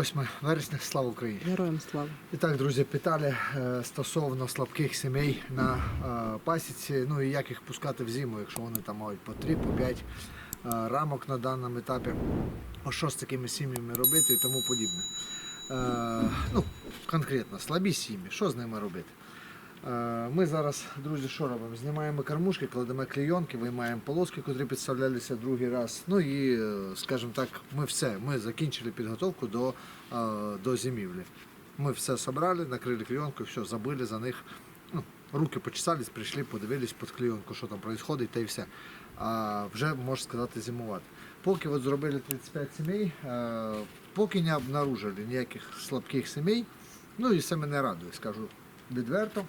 Друзі, вітаю. 8 вересня, слава Україні. Героям слава. І так, друзі, питали е, стосовно слабких сімей на е, пасіці, ну і як їх пускати в зиму, якщо вони там мають по 3, по 5 е, рамок на даному етапі, а що з такими сім'ями робити і тому подібне. Ну, конкретно, слабі сім'ї, що з ними робити? Е, Ми зараз, друзі, що робимо? Знімаємо кормушки, кладемо клейонки, виймаємо полоски, котрі підставлялися другий раз. Ну і, е, скажімо так, ми все. Ми закінчили підготовку до, е, до зимівлі. Ми все зібрали, накрили клейонку, все, забили за них. Ну, руки почесались, прийшли, подивились під клейонку, що там відбувається, та і все. А вже можна сказати зимувати. Поки от зробили 35 сімей, поки не обнаружили ніяких слабких сімей, ну і це мене радує, скажу відверто.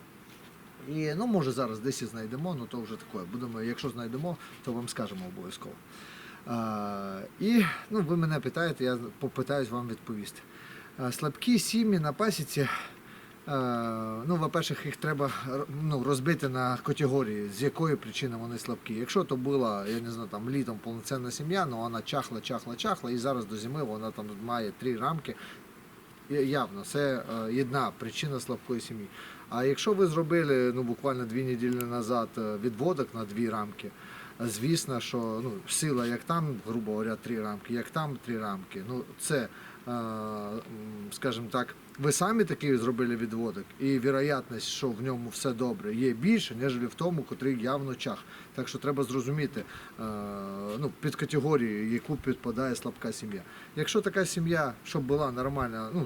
І ну, може зараз десь і знайдемо, ну то вже таке. Будемо, якщо знайдемо, то вам скажемо обов'язково. А, і ну, ви мене питаєте, я попитаюсь вам відповісти. А, слабкі сім'ї на пасіці. е, Ну, по-перше, їх треба ну, розбити на категорії, з якої причини вони слабкі. Якщо то була, я не знаю, там літом повноцінна сім'я, ну вона чахла, чахла, чахла, і зараз до зими вона там має три рамки, явно, це е, єдна причина слабкої сім'ї. А якщо ви зробили ну, буквально дві неділі назад е, відводок на дві рамки, е, звісно, що ну, сила як там, грубо говоря, три рамки, як там три рамки, ну це, е, скажімо так, ви самі такий зробили відводок, і вірогятність, що в ньому все добре, є більше, ніж в тому, котрий явно чах. Так що треба зрозуміти ну, під категорію, яку підпадає слабка сім'я. Якщо така сім'я, щоб була нормальна, ну,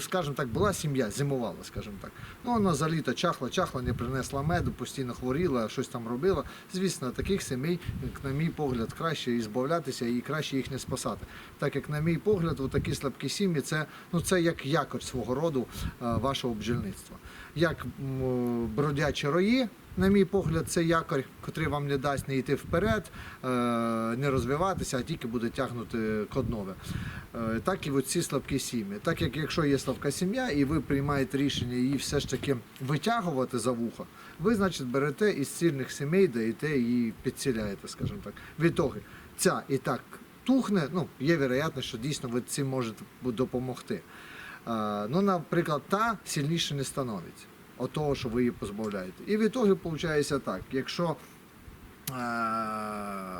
скажімо так, була сім'я, зимувала, скажімо так. Ну, вона за літо чахла, чахла, не принесла меду, постійно хворіла, щось там робила. Звісно, таких сімей, як на мій погляд, краще і збавлятися і краще їх не спасати. Так як, на мій погляд, такі слабкі сім'ї це, ну, це як якорь свого роду е, вашого бджільництва. Як бродячі рої, на мій погляд, це якорь, який вам не дасть не йти вперед, е, не розвиватися, а тільки буде тягнути коднове. Е, Так і ці слабкі сім'ї. Так як якщо є слабка сім'я і ви приймаєте рішення її все ж таки витягувати за вухо, ви, значить, берете із цільних сімей, даєте і підціляєте, скажімо так. Відтоги ця і так тухне, ну, є вероятність, що дійсно ви цим можете допомогти. Е, Ну, наприклад, та сильніше не становиться от того, що ви її позбавляєте. І в ітогі виходить так, якщо, е,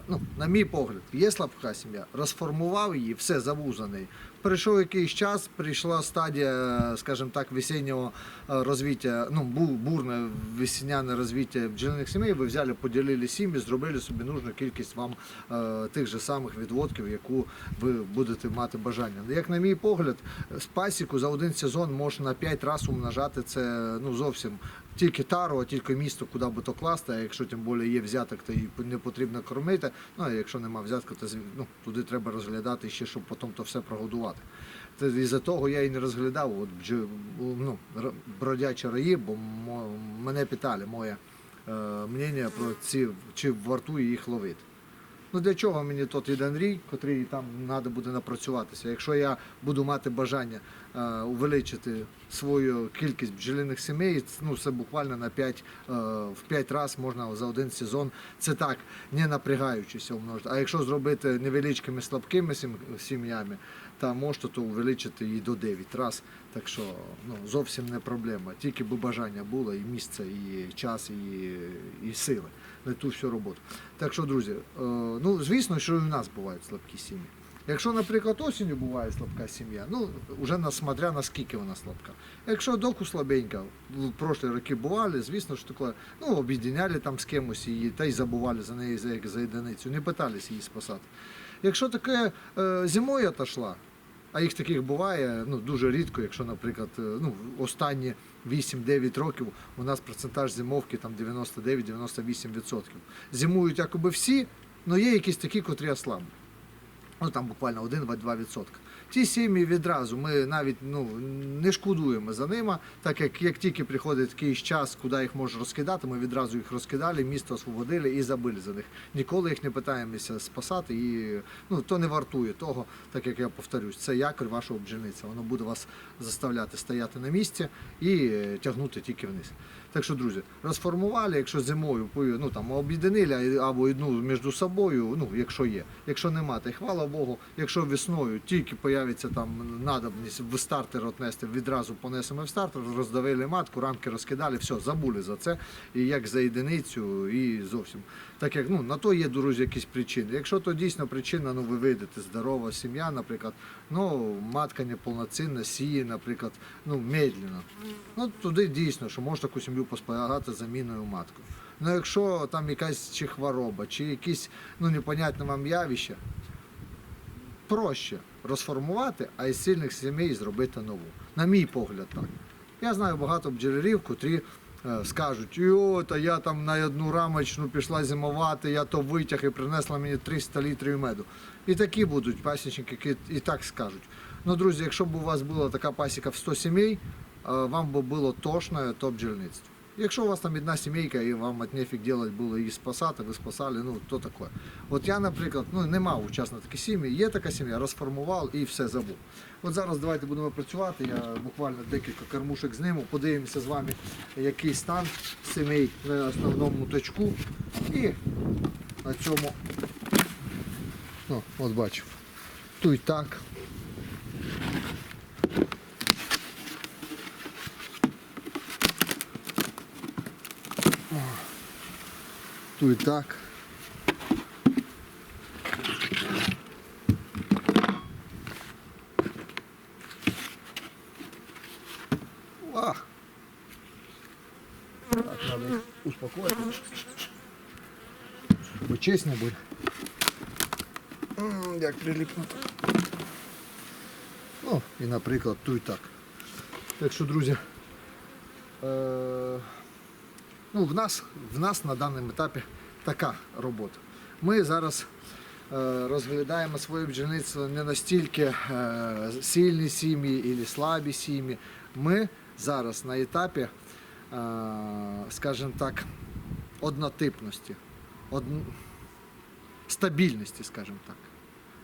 ну, на мій погляд, є слабка сім'я, розформував її, все завузаний. Прийшов якийсь час, прийшла стадія, скажімо так, весіннього е, розвиття, ну, бу- бурне весняне розвиття бджільних сімей, ви взяли, поділили сім'ї, зробили собі нужну кількість вам е, тих же самих відводків, яку ви будете мати бажання. Як на мій погляд, з пасіку за один сезон можна на 5 разів умножати це ну, зовсім тільки тару, а тільки місто, куди би то класти, а якщо тим більше є взяток, то і не потрібно кормити. Ну, а якщо нема взятка, то ну, туди треба розглядати ще, щоб потім то все прогодувати. Це із-за того я і не розглядав от, ну, бродячі раї, бо мене питали моє е, мнення про ці, чи вартує їх ловити. Ну для чого мені тот один рій, котрий там треба буде напрацюватися? Якщо я буду мати бажання увеличити свою кількість бджолиних сімей, ну це буквально на 5, е, в 5 разів можна за один сезон. Це так, не напрягаючися умножити. А якщо зробити невеличкими слабкими сім- сім'ями, то можете то увеличити і до 9 разів. Так що ну, зовсім не проблема. Тільки би бажання було, і місце, і час, і, і сили на ту всю роботу. Так що, друзі, е, ну звісно, що і в нас бувають слабкі сім'ї. Якщо, наприклад, осінню буває слабка сім'я, ну вже насмотря наскільки вона слабка. Якщо доку слабенька, в прошлі роки бували, звісно ж таке, ну об'єднали там з кимось її та й забували за неї за, за одиницю, не питались її спасати. Якщо таке е, зимою отошла, а їх таких буває ну, дуже рідко, якщо, наприклад, е, ну, останні 8-9 років у нас процентаж зимовки там 99-98%. Зимують якоби всі, але є якісь такі, котрі ослаблені. Ну там буквально 1-2%. Ті сім'ї відразу ми навіть ну, не шкодуємо за ними, так як як тільки приходить якийсь час, куди їх можна розкидати, ми відразу їх розкидали, місто освободили і забили за них. Ніколи їх не питаємося спасати, і ну, то не вартує того, так як я повторюсь, це якорь вашого бджільниця. Воно буде вас заставляти стояти на місці і тягнути тільки вниз. Так що, друзі, розформували, якщо зимою ну, там, об'єднали або ну, між собою, ну, якщо є. Якщо нема, то хвала Богу, якщо весною тільки появиться там надобність в стартер отнести, відразу понесемо в стартер, роздавили матку, рамки розкидали, все, забули за це. І як за єдиницю, і зовсім. Так як ну, на то є, друзі, якісь причини. Якщо то дійсно причина, ну ви вийдете, здорова сім'я, наприклад, ну матка неповноцінна, сіє, наприклад, ну медленно. Ну туди дійсно, що можна таку сім'ю поспорягати заміною маткою. Ну якщо там якась чи хвороба, чи якісь ну непонятне вам явище, проще розформувати, а із сильних сімей зробити нову. На мій погляд, так. Я знаю багато бджолярів, котрі е, скажуть, йо, та я там на одну рамочну пішла зимувати, я то витяг і принесла мені 300 літрів меду. І такі будуть пасічники, які і так скажуть. Ну, друзі, якщо б у вас була така пасіка в 100 сімей, е, вам би було тошне то бджільництво. Якщо у вас там одна сімейка і вам от нефіг делать було її спасати, ви спасали, ну то таке. От я, наприклад, ну не мав учасно такі сім'ї, є така сім'я, розформував і все забув. От зараз давайте будемо працювати. Я буквально декілька кормушек зніму, подивимося з вами, який стан сімей на основному точку. І на цьому, ну, от бачив, тут так. Тут так. А. Так, надо їх успокоїти. Бо честь не буде. М, Як приліпнути. Ну, і наприклад, тут так. Так що, друзі, е- Ну, в нас, в нас на даному етапі така робота. Ми зараз е, розглядаємо своє бджільництво не настільки е, сильні сім'ї і слабі сім'ї. Ми зараз на етапі, е, скажімо так, однотипності, од... стабільності, скажімо так.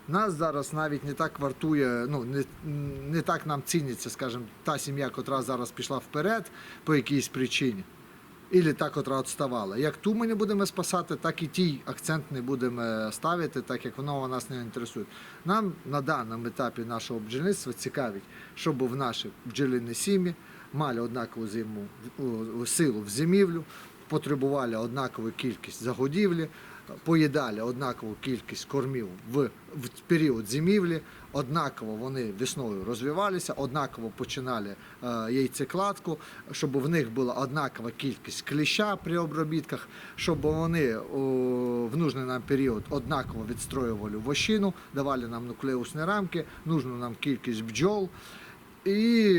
Нас зараз навіть не так вартує, ну не, не так нам ціняться, скажімо, та сім'я, котра зараз пішла вперед по якійсь причині. Ілі так, котра відставала. Як ту ми не будемо спасати, так і тій акцент не будемо ставити, так як воно нас не інтересує. Нам на даному етапі нашого бджільництва цікавить, щоб в наші бджоліні сім'ї мали однакову зиму, силу в зимівлю, потребували однакову кількість загодівлі, поїдали однакову кількість кормів в, в період зимівлі, однаково вони весною розвивалися, однаково починали е, яйцекладку, щоб в них була однакова кількість кліща при обробітках, щоб вони в нужний нам період однаково відстроювали вощину, давали нам нуклеусні рамки, нужну нам кількість бджол. І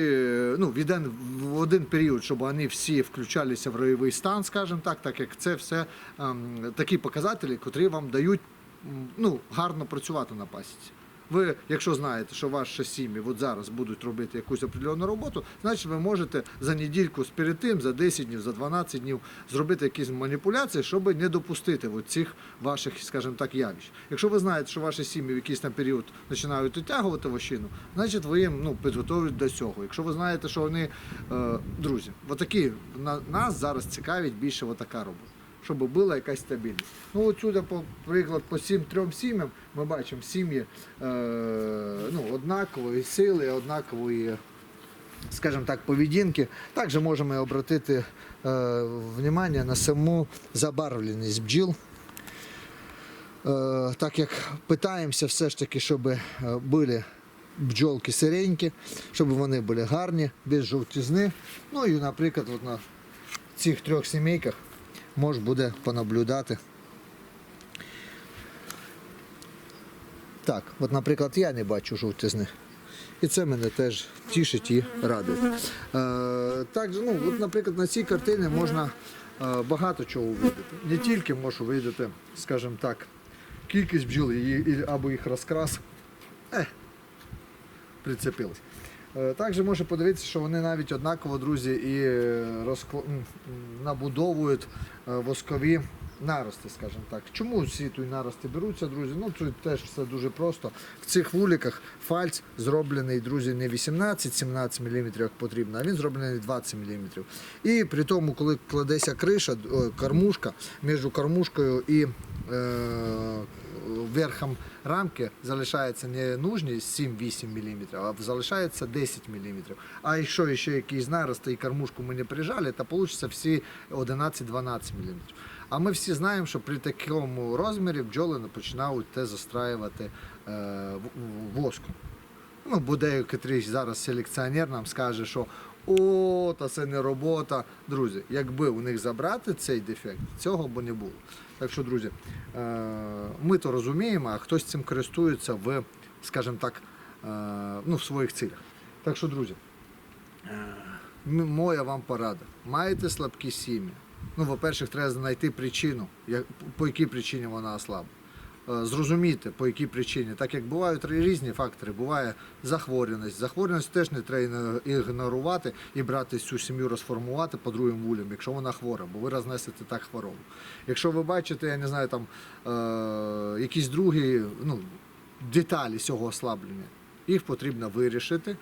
ну, в один, в один період, щоб вони всі включалися в ройовий стан, скажімо так, так як це все ем, такі показателі, котрі вам дають ну, гарно працювати на пасіці. Ви, якщо знаєте, що ваші сім'ї от зараз будуть робити якусь определену роботу, значить ви можете за недільку перед тим, за 10 днів, за 12 днів зробити якісь маніпуляції, щоб не допустити от цих ваших, скажімо так, явищ. Якщо ви знаєте, що ваші сім'ї в якийсь там період починають відтягувати вощину, значить ви їм ну, підготовлюють до цього. Якщо ви знаєте, що вони, е, друзі, отакі, на, нас зараз цікавить більше отака робота. Щоб була якась стабільність. Ну, от сюди, по сім трьом сім'ям ми бачимо сім'ї е, ну, однакової сили, однакової, скажімо так, поведінки. Також можемо обратити е, на саму забарвленість бджіл. Е, так як питаємося все ж таки, щоб е, були бджолки сиренькі, щоб вони були гарні, без жовтізни. Ну і, наприклад, от на цих трьох сімейках можна буде понаблюдати. Так, от, наприклад, я не бачу жовтизни. І це мене теж тішить і радує. Е, також, ну, от, наприклад, на цій картині можна е, багато чого увидіти. Не тільки можеш увидіти, скажімо так, кількість бджіл або їх розкрас. Е, прицепились. Е, Також може подивитися, що вони навіть однаково, друзі, і е, м, набудовують е, воскові нарости, скажімо так. Чому всі тут нарости беруться, друзі? Ну тут теж все дуже просто. В цих вуликах фальц зроблений, друзі, не 18-17 мм, як потрібно, а він зроблений 20 мм. І при тому, коли кладеться криша, кормушка, між кормушкою і е, верхом рамки залишається не нужні 7-8 мм, а залишається 10 мм. А якщо ще якийсь нарости і кормушку ми не прижали, то вийде всі 11-12 мм. А ми всі знаємо, що при такому розмірі бджоли починають те застраювати е, в- в- Ну, буде котрийсь зараз селекціонер нам скаже, що о, та це не робота. Друзі, якби у них забрати цей дефект, цього б не було. Так що, друзі, е, ми то розуміємо, а хтось цим користується в, скажімо так, е, ну, в своїх цілях. Так що, друзі, моя вам порада. Маєте слабкі сім'ї. Ну, по-перше, треба знайти причину, по якій причині вона ослабла. Е, Зрозуміти, по якій причині. Так як бувають різні фактори, буває захворюваність. Захворюваність теж не треба ігнорувати і брати цю сім'ю розформувати по другим вулям, якщо вона хвора, бо ви рознесете так хворобу. Якщо ви бачите, я не знаю, там е, якісь другі ну, деталі цього ослаблення, їх потрібно вирішити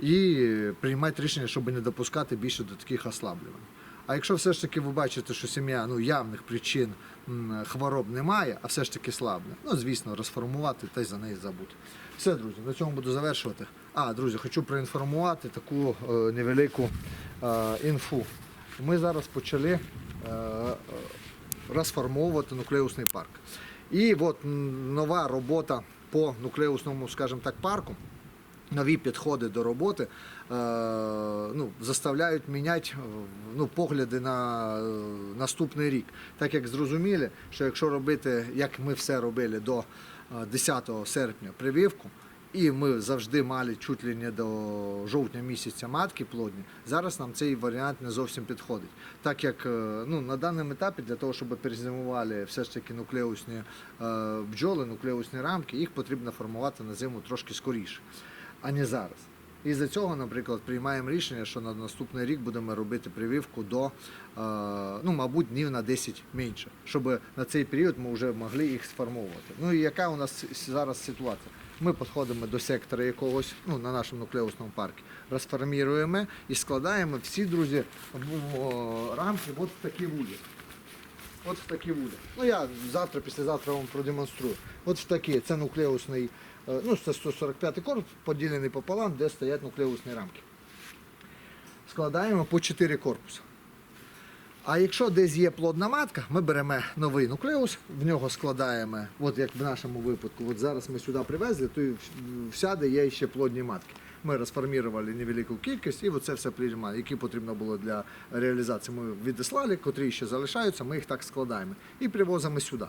і приймати рішення, щоб не допускати більше до таких ослаблювань. А якщо все ж таки ви бачите, що сім'я ну, явних причин хвороб немає, а все ж таки слабне, ну звісно, розформувати та й за неї забути. Все, друзі, на цьому буду завершувати. А, друзі, хочу проінформувати таку е, невелику е, інфу. Ми зараз почали е, розформовувати нуклеусний парк. І от нова робота по нуклеусному, скажімо так, парку нові підходи до роботи е, ну, заставляють міняти е, ну, погляди на е, наступний рік. Так як зрозуміли, що якщо робити, як ми все робили до е, 10 серпня прививку, і ми завжди мали чуть ли не до жовтня місяця матки плодні. Зараз нам цей варіант не зовсім підходить. Так як ну, на даному етапі для того, щоб перезимували все ж таки нуклеусні бджоли, нуклеусні рамки, їх потрібно формувати на зиму трошки скоріше, а не зараз. І за цього, наприклад, приймаємо рішення, що на наступний рік будемо робити прививку до, е, ну, мабуть, днів на 10 менше, щоб на цей період ми вже могли їх сформовувати. Ну і яка у нас зараз ситуація? Ми підходимо до сектора якогось, ну, на нашому нуклеусному парку, розформіруємо і складаємо всі, друзі, в рамки от в такі вулі. От в такі вулі. Ну я завтра, післязавтра вам продемонструю. От в такі, це нуклеусний, ну це 145 корпус, поділений пополам, де стоять нуклеусні рамки. Складаємо по 4 корпуси. А якщо десь є плодна матка, ми беремо новий нуклеус, в нього складаємо, от як в нашому випадку, от зараз ми сюди привезли, то всяде є ще плодні матки. Ми розформували невелику кількість і оце все приймаємо, які потрібно було для реалізації. Ми відіслали, котрі ще залишаються, ми їх так складаємо і привозимо сюди.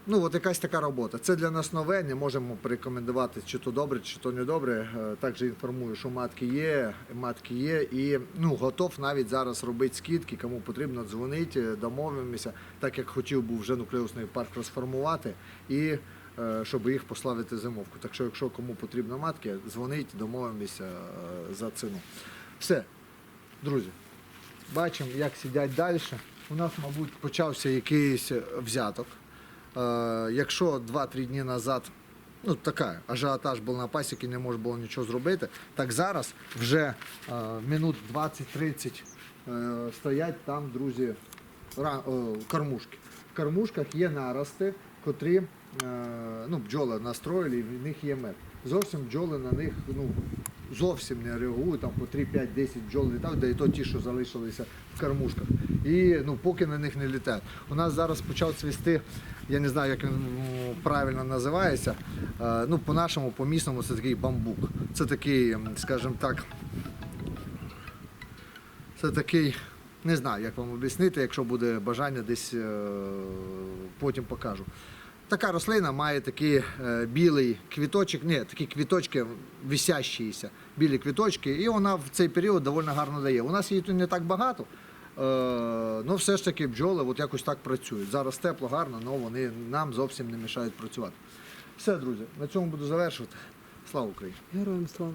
Е, Ну, от якась така робота. Це для нас нове, не можемо порекомендувати, чи то добре, чи то не добре. Е, Також інформую, що матки є, матки є, і ну, готов навіть зараз робити скидки, кому потрібно дзвонити, домовимося, так як хотів би вже нуклеусний парк розформувати і е, щоб їх пославити зимовку. Так що, якщо кому потрібно матки, дзвоніть, домовимося е, за ціну. Все, друзі, бачимо, як сидять далі. У нас, мабуть, почався якийсь взяток. Е, якщо 2-3 дні назад ну, така, ажіотаж був на пасіки, не можна було нічого зробити, так зараз вже е, минут 20-30 е, стоять там, друзі, кормушки. В кормушках є нарости, котрі ну, бджоли настроїли, і в них є мед. Зовсім бджоли на них ну, зовсім не реагують, там по 3-5-10 бджол літають, да і то ті, що залишилися в кормушках. І ну, поки на них не літають. У нас зараз почав цвісти, я не знаю, як він правильно називається. е, ну, по-нашому, по-місному, це такий бамбук. Це такий, скажімо так, це такий, не знаю, як вам об'яснити, якщо буде бажання, десь е, потім покажу. Така рослина має такий е, білий квіточок, ні, такі квіточки висящіся, білі квіточки, і вона в цей період доволі гарно дає. У нас її тут не так багато, але все ж таки бджоли от якось так працюють. Зараз тепло, гарно, але вони нам зовсім не мішають працювати. Все, друзі, на цьому буду завершувати. Слава Україні! Героям слава.